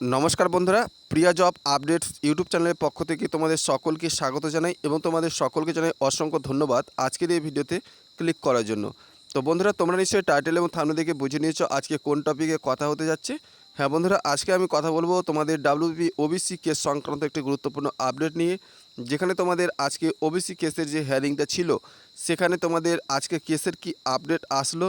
নমস্কার বন্ধুরা, প্রিয়া job updates YouTube চ্যানেলের পক্ষ থেকে তোমাদের সকলকে স্বাগত জানাই এবং তোমাদের সকলকে জানাই অসংখ্য ধন্যবাদ আজকের এই ভিডিওতে ক্লিক করার জন্য। তো বন্ধুরা, তোমরা নিশ্চয়ই টাইটেল এবং থামনে দেখে বুঝে নিয়েছো আজকে কোন টপিকে কথা হতে যাচ্ছে। হ্যাঁ বন্ধুরা, আজকে আমি কথা বলব তোমাদের ডাব্লিউবি ওবিসি কেস সংক্রান্ত একটি গুরুত্বপূর্ণ আপডেট নিয়ে, যেখানে তোমাদের আজকে ওবিসি কেসের যে হ্যারিংটা ছিল, সেখানে তোমাদের আজকে কেসের কি আপডেট আসলো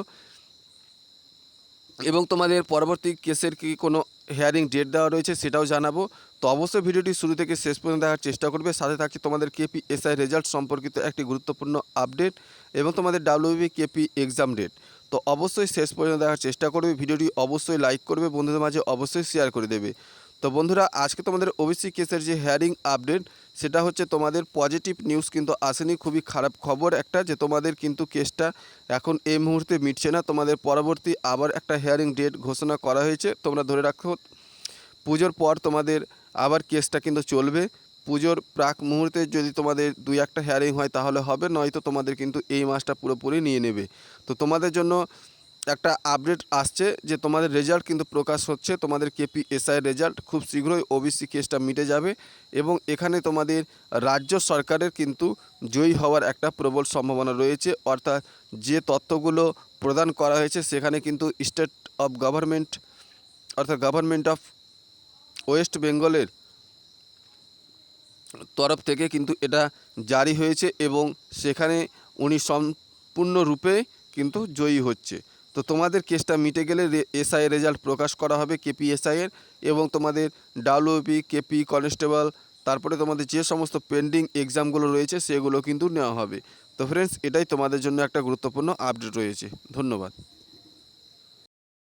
এবং তোমাদের পরবর্তী কেসের কি কোনো হেয়ারিং ডেট দেওয়া রয়েছে সেটাও জানাব। তো অবশ্যই ভিডিওটি শুরু থেকে শেষ পর্যন্ত দেখার চেষ্টা করবে। সাথে থাকছে তোমাদের কেপি এসআই রেজাল্ট সম্পর্কিত একটি গুরুত্বপূর্ণ আপডেট এবং তোমাদের ডাব্লিউবি কেপি এক্সাম ডেট তো অবশ্যই শেষ পর্যন্ত দেখার চেষ্টা করবে। ভিডিওটি অবশ্যই লাইক করবে, বন্ধুদের মাঝে অবশ্যই শেয়ার করে দেবে। তো বন্ধুরা, আজকে তোমাদের ওবিসি কেসের যে হেয়ারিং আপডেট সেটা হচ্ছে তোমাদের পজিটিভ নিউজ কিন্তু আসেনি, খুবই খারাপ খবর একটা যে তোমাদের কিন্তু কেসটা এখন এই মুহূর্তে মিটছে না। তোমাদের পরবর্তী আবার একটা হেয়ারিং ডেট ঘোষণা করা হয়েছে, তোমরা ধরে রাখো। পুজোর পর তোমাদের আবার কেসটা কিন্তু চলবে। পুজোর প্রাক মুহূর্তে যদি তোমাদের দুই একটা হেয়ারিং হয় তাহলে হবে, নয়তো তোমাদের কিন্তু এই মাসটা পুরোপুরি নিয়ে নেবে। তো তোমাদের জন্য একটা আপডেট আসছে যে তোমাদের রেজাল্ট কিন্তু প্রকাশ হচ্ছে। তোমাদের কেপি রেজাল্ট খুব শীঘ্রই ওবিসি কেসটা মিটে যাবে এবং এখানে তোমাদের রাজ্য সরকারের কিন্তু জয়ী হওয়ার একটা প্রবল সম্ভাবনা রয়েছে। অর্থাৎ যে তথ্যগুলো প্রদান করা হয়েছে, সেখানে কিন্তু স্টেট অফ গভর্নমেন্ট অর্থাৎ গভর্নমেন্ট অফ ওয়েস্ট বেঙ্গলের তরফ থেকে কিন্তু এটা জারি হয়েছে এবং সেখানে উনি সম্পূর্ণরূপে কিন্তু জয়ী হচ্ছে। তো তোমাদের কেসটা মিটে গেলে এসআই রেজাল্ট প্রকাশ করা হবে কেপি এসআইয়ের এবং তোমাদের ডাব্লিউপি, কেপি, কনস্টেবল, তারপরে তোমাদের যে সমস্ত পেন্ডিং এক্সামগুলো রয়েছে সেগুলো কিন্তু নেওয়া হবে। তো ফ্রেন্ডস এটাই তোমাদের জন্য একটা গুরুত্বপূর্ণ আপডেট রয়েছে। ধন্যবাদ।